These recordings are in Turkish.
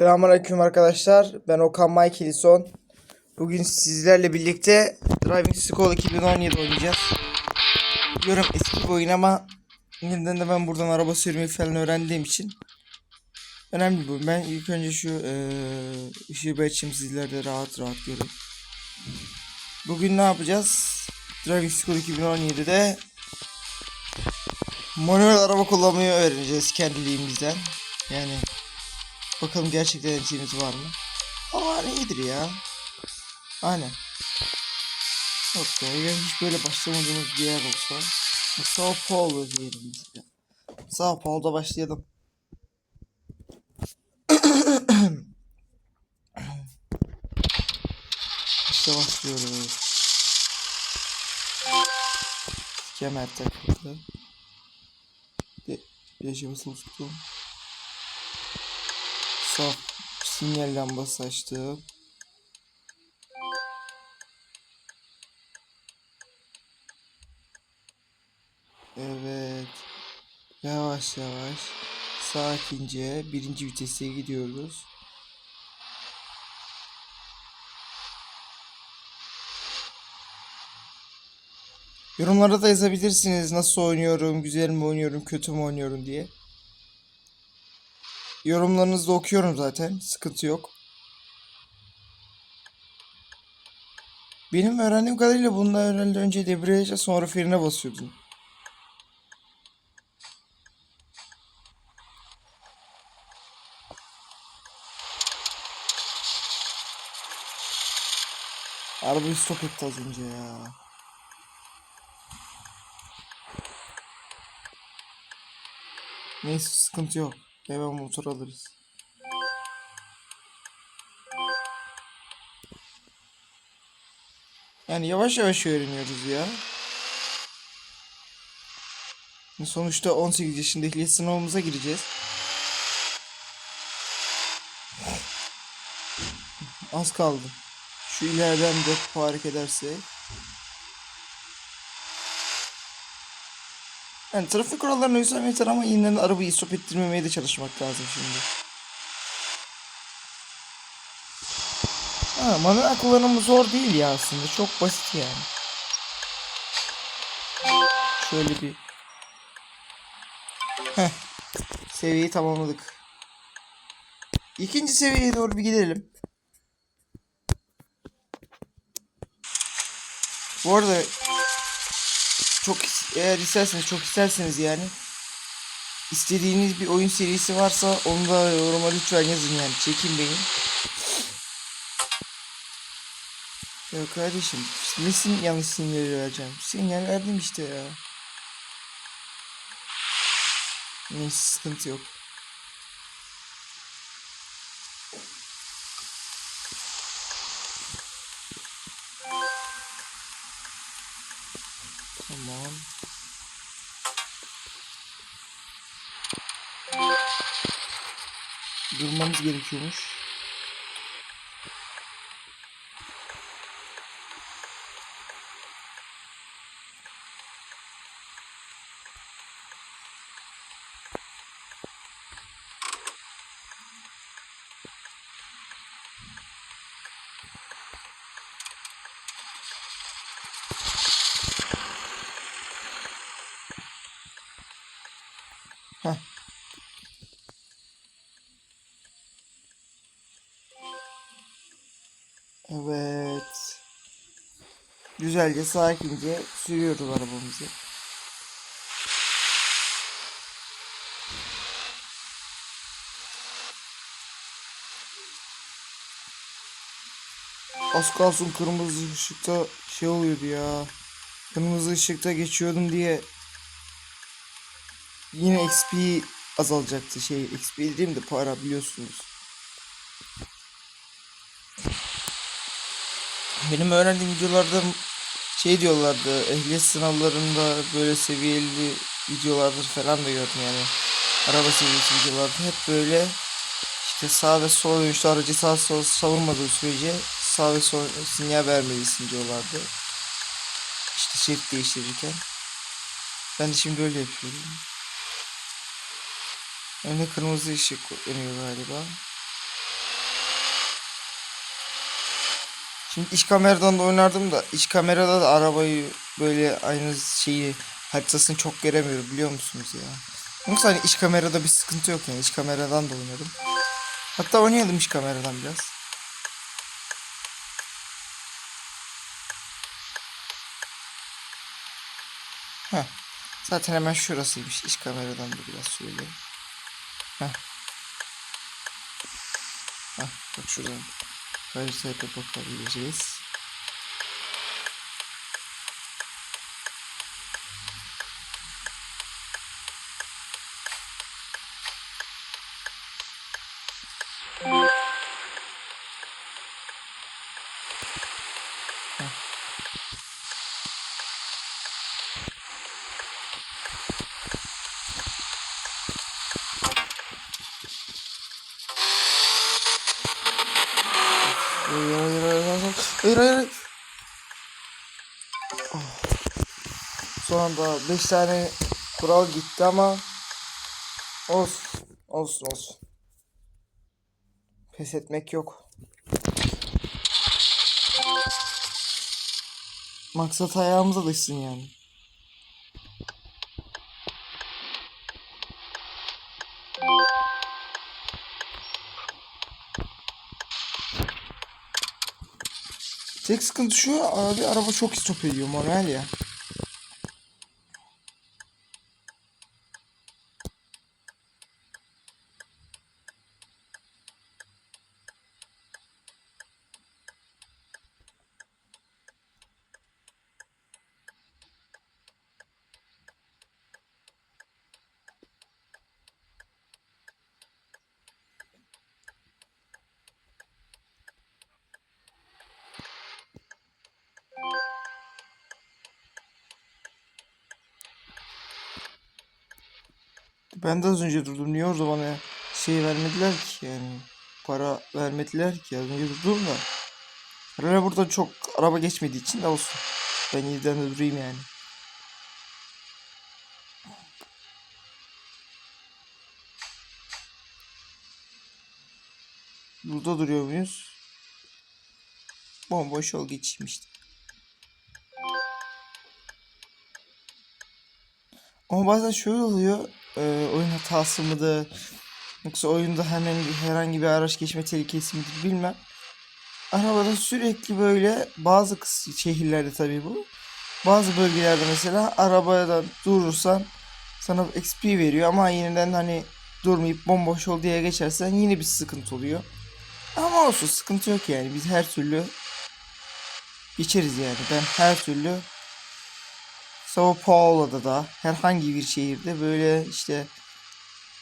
Selamünaleyküm arkadaşlar. Ben Okan Michaelison. Bugün sizlerle birlikte Driving School 2017 oynayacağız. Biliyorum eski bir oyun ama yeniden de ben buradan araba sürmeyi falan öğrendiğim için önemli bu. Ben ilk önce şu eee ışığı bir açayım sizler de rahat rahat görün. Bugün ne yapacağız? Driving School 2017'de manuel araba kullanmayı öğreneceğiz kendiliğimizden. Yani Bakalım gerçekten elçimiz var mı? Ama iyidir ya. Aynen. Yok ya, hiç böyle başlamadığımız bir yer olsa. Sao Paulo diyelim mesela. Sao Paulo'da başlayalım. işte başlıyoruz. Kemer takıldı. De, Yaşa basılı tutalım. Saf sinyal lambası açtım. Evet. Yavaş yavaş. Sakince birinci vitese gidiyoruz. Yorumlara da yazabilirsiniz nasıl oynuyorum, güzel mi oynuyorum, kötü mü oynuyorum diye. Yorumlarınızı da okuyorum zaten. Sıkıntı yok. Benim öğrendiğim kadarıyla bunda herhalde önce debriyaja sonra frene basıyordun. Arabayı stop etti az önce ya. Neyse sıkıntı yok. Hemen motor alırız. Yani yavaş yavaş öğreniyoruz ya. Sonuçta 18 yaşında ehliyet sınavımıza gireceğiz. Az kaldı. Şu ileriden de fark ederse. Yani trafik kurallarına uysam yeter ama yine de arabayı stop ettirmemeye de çalışmak lazım şimdi. Ha, manuel kullanımı zor değil ya aslında. Çok basit yani. Şöyle bir Heh. Seviyeyi tamamladık. İkinci seviyeye doğru bir gidelim. Bu arada çok eğer isterseniz çok isterseniz yani istediğiniz bir oyun serisi varsa onu da yoruma lütfen yazın yani çekinmeyin. Ya kardeşim nesin yanlış sinyali vereceğim? Sinyal verdim işte ya. Neyse sıkıntı yok. Durmamız gerekiyormuş. Heh. Evet. Güzelce sakince sürüyoruz arabamızı. Az kalsın kırmızı ışıkta şey oluyordu ya. Kırmızı ışıkta geçiyordum diye yine XP azalacaktı şey XP dediğim de para biliyorsunuz. Benim öğrendiğim videolarda şey diyorlardı ehliyet sınavlarında böyle seviyeli videolardır falan da gördüm yani. Araba seviyesi videolarda hep böyle işte sağ ve sol dönüşte aracı sağ sol savurmadığı sürece sağ ve sol sinyal vermelisin diyorlardı. İşte şerit değiştirirken. Ben de şimdi öyle yapıyorum. Önde kırmızı ışık yanıyor galiba. Şimdi iç kameradan da oynardım da iç kamerada da arabayı böyle aynı şeyi haritasını çok göremiyorum biliyor musunuz ya. Yoksa hani iç kamerada bir sıkıntı yok yani iç kameradan da oynadım. Hatta oynayalım iç kameradan biraz. Heh. Zaten hemen şurasıymış. İç kameradan da biraz söyleyeyim. Heh. Heh, bak şuradan haritaya da hayır. Oh. Son anda 5 tane kural gitti ama olsun olsun olsun. Pes etmek yok. Maksat ayağımıza alışsın yani. Tek sıkıntı şu abi araba çok istop ediyor manuel ya. Ben de az önce durdum. Niye orada bana şey vermediler ki yani. Para vermediler ki. Az önce durdum da. Herhalde burada çok araba geçmediği için de olsun. Ben yeniden de durayım yani. Burada duruyor muyuz? Bomboş yol geçeyim işte. Ama bazen şöyle oluyor. E, oyun hatası mıdır? Yoksa oyunda hemen herhangi bir araç geçme tehlikesi midir bilmem. Arabada sürekli böyle bazı şehirlerde tabii bu. Bazı bölgelerde mesela arabadan durursan sana XP veriyor ama yeniden hani durmayıp bomboş ol diye geçersen yine bir sıkıntı oluyor. Ama olsun sıkıntı yok yani biz her türlü geçeriz yani ben her türlü Sao Paulo'da da herhangi bir şehirde böyle işte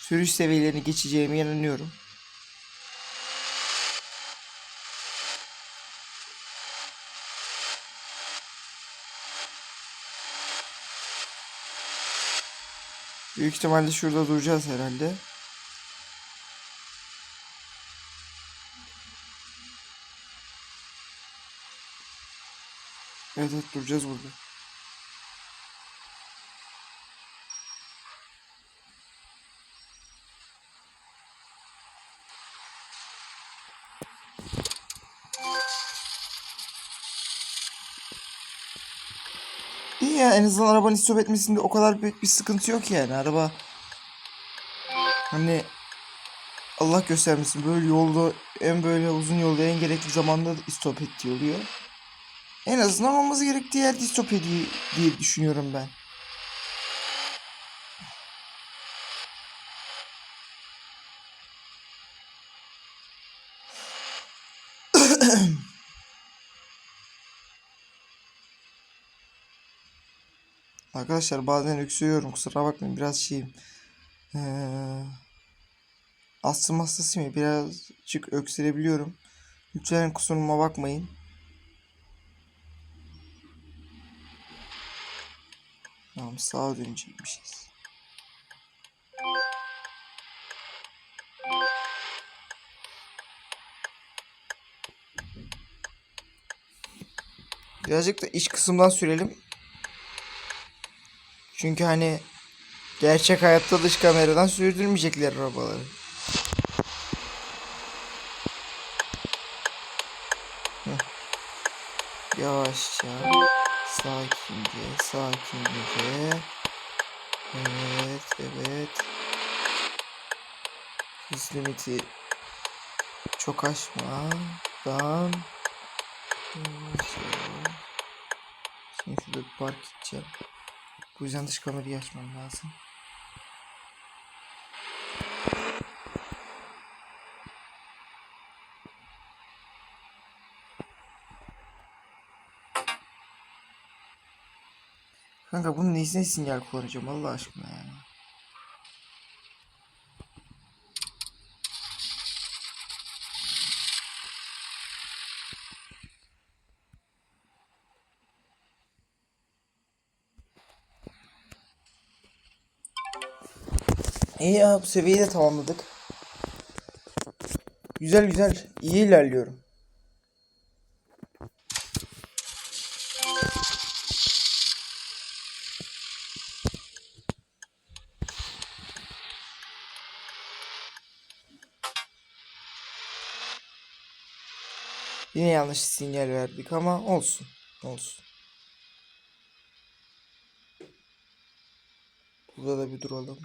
sürüş seviyelerini geçeceğime inanıyorum. Büyük ihtimalle şurada duracağız herhalde. Evet, evet duracağız burada. İyi ya en azından arabanın istop etmesinde o kadar büyük bir sıkıntı yok yani araba hani Allah göstermesin böyle yolda en böyle uzun yolda en gerekli zamanda da istop ettiği oluyor. En azından olması gerektiği yerde istop ediyor diye düşünüyorum ben. Arkadaşlar bazen öksürüyorum kusura bakmayın biraz şeyim. Ee, astım hastasıyım birazcık öksürebiliyorum. Lütfen kusuruma bakmayın. Tamam sağa dönecekmişiz. Birazcık da iç kısımdan sürelim. Çünkü hani gerçek hayatta dış kameradan sürdürmeyecekler arabaları. Heh. Yavaşça. Sakince, sakince. Evet, evet. Hız limiti çok aşmadan. Şimdi şurada park gideceğim. Bu yüzden dış kamerayı açmam lazım. Kanka bunun nesine sinyal kullanacağım Allah aşkına ya. İyi ya bu seviyeyi de tamamladık. Güzel güzel iyi ilerliyorum. Yine yanlış sinyal verdik ama olsun. Olsun. Burada da bir duralım.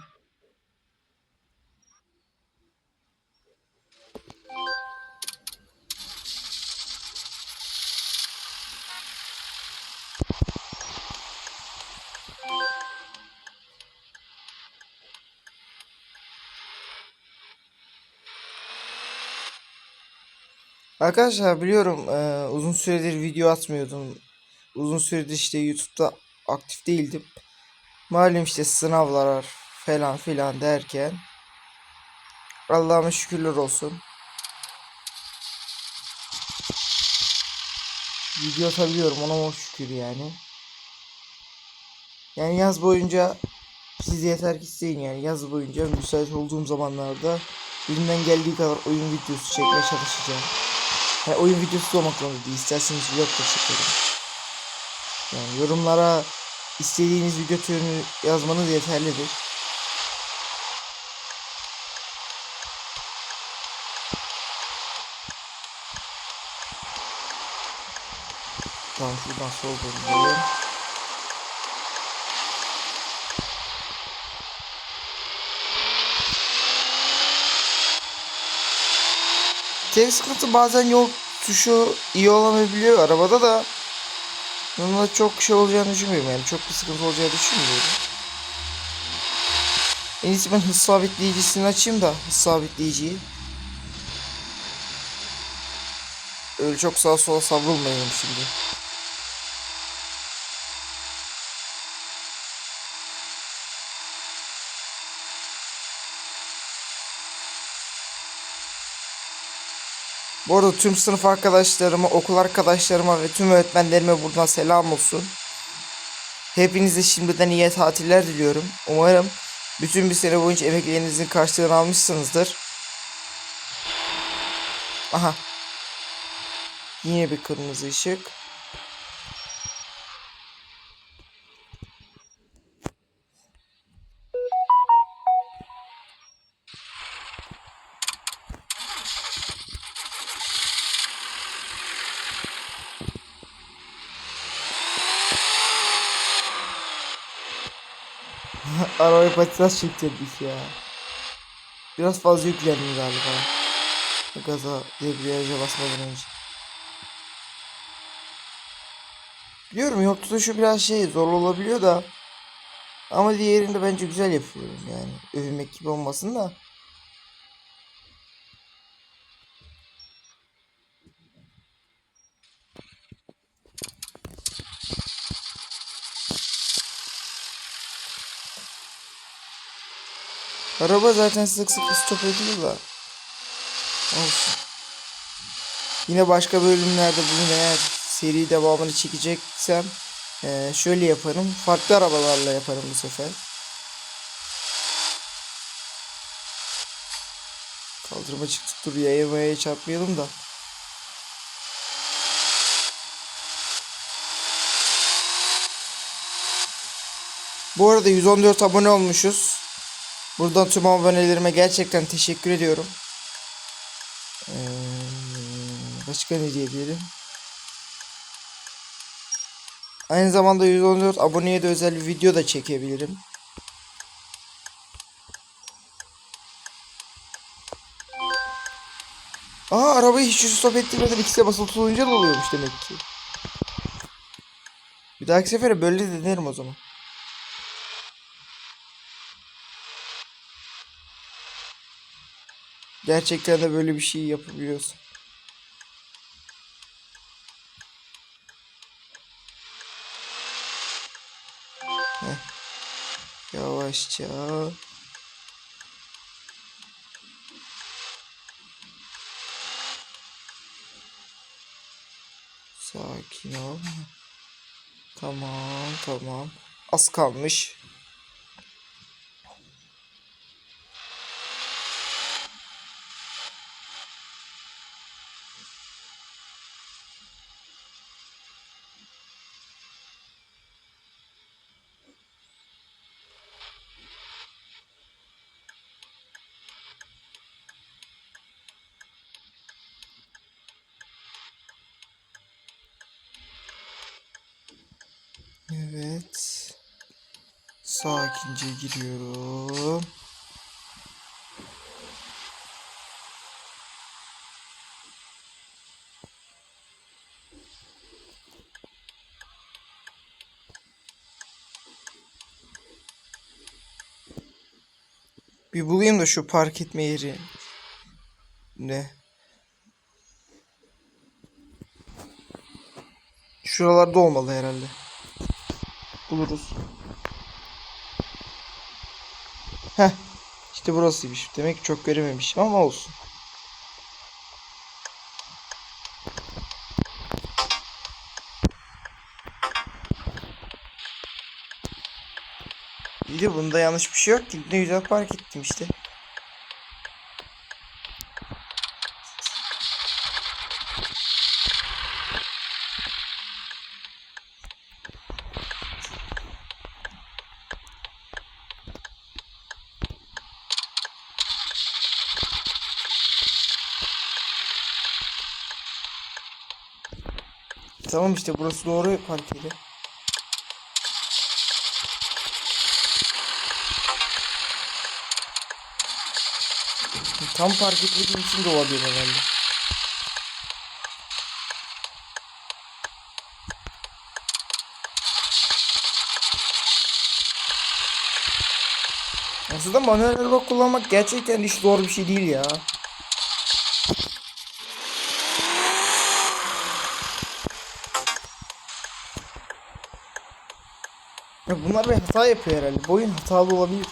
Arkadaşlar biliyorum eee, uzun süredir video atmıyordum. Uzun süredir işte YouTube'da aktif değildim. Malum işte sınavlar falan filan derken Allah'ıma şükürler olsun. Video atabiliyorum ona çok şükür yani. Yani yaz boyunca siz yeter ki isteyin yani yaz boyunca müsait olduğum zamanlarda elimden geldiği kadar oyun videosu çekmeye çalışacağım. Yani oyun videosu olmak zorunda değil. İsterseniz vlog da çekerim. Yani yorumlara istediğiniz video türünü yazmanız yeterlidir. Tamam şuradan sol dönüyorum. Tek sıkıntı bazen yol tuşu iyi olamayabiliyor arabada da Bununla çok şey olacağını düşünmüyorum yani çok bir sıkıntı olacağını düşünmüyorum. En iyisi ben hız sabitleyicisini açayım da hız sabitleyiciyi. Öyle çok sağa sola savrulmayalım şimdi. Bu arada tüm sınıf arkadaşlarıma, okul arkadaşlarıma ve tüm öğretmenlerime buradan selam olsun. Hepinize şimdiden iyi tatiller diliyorum. Umarım bütün bir sene boyunca emeklerinizin karşılığını almışsınızdır. Aha. Yine bir kırmızı ışık. Arabayı patinaj çektirdik ya. Biraz fazla yüklendim galiba. Gaza debriyaja basmadan önce. Biliyorum yol tutuşu biraz şey zor olabiliyor da. Ama diğerinde bence güzel yapıyorum yani. Övünmek gibi olmasın da. Araba zaten sık sık stop ediyor da. Olsun. Yine başka bölümlerde bunun eğer seri devamını çekeceksem eee, şöyle yaparım. Farklı arabalarla yaparım bu sefer. Kaldırıma çıktık dur yaya mayaya çarpmayalım da. Bu arada 114 abone olmuşuz. Buradan tüm abonelerime gerçekten teşekkür ediyorum. Ee, başka ne diyebilirim? Aynı zamanda 114 aboneye de özel bir video da çekebilirim. Aa arabayı hiç stop ettirmeden X'e basılı tutunca da oluyormuş demek ki. Bir dahaki sefere böyle de denerim o zaman. Gerçekten de böyle bir şey yapabiliyorsun. Heh. Yavaşça. Sakin ol. Tamam, tamam. Az kalmış. Evet. Sakince giriyorum. Bir bulayım da şu park etme yeri. Ne? Şuralarda olmalı herhalde. Buluruz. Heh. İşte burasıymış. Demek ki çok görememişim ama olsun. İyi de bunda yanlış bir şey yok ki. Ne güzel park ettim işte. Tamam işte burası doğru yeri. Tam park etmediğim için de olabilir herhalde. Aslında manuel araba kullanmak gerçekten hiç zor bir şey değil ya. Bunlar bir hata yapıyor herhalde. Bu oyun hatalı olabilir.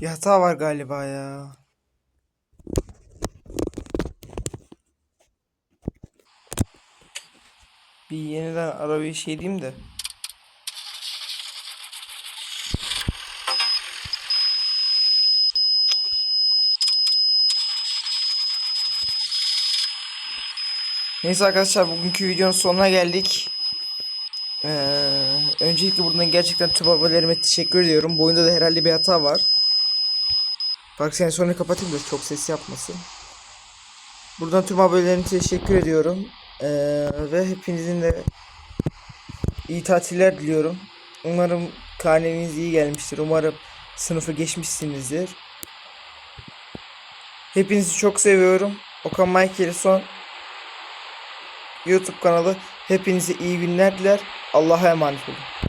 Bir hata var galiba ya. Bir yeniden arabayı şey diyeyim de. Neyse arkadaşlar bugünkü videonun sonuna geldik. Ee, öncelikle buradan gerçekten tüm abonelerime teşekkür ediyorum. Bu oyunda da herhalde bir hata var. Bak sen sonra kapatayım da çok ses yapmasın. Buradan tüm abonelerime teşekkür ediyorum. Ee, ve hepinizin de iyi tatiller diliyorum. Umarım karneniz iyi gelmiştir. Umarım sınıfı geçmişsinizdir. Hepinizi çok seviyorum. Okan Michael son YouTube kanalı. Hepinize iyi günler diler. Allah'a emanet olun.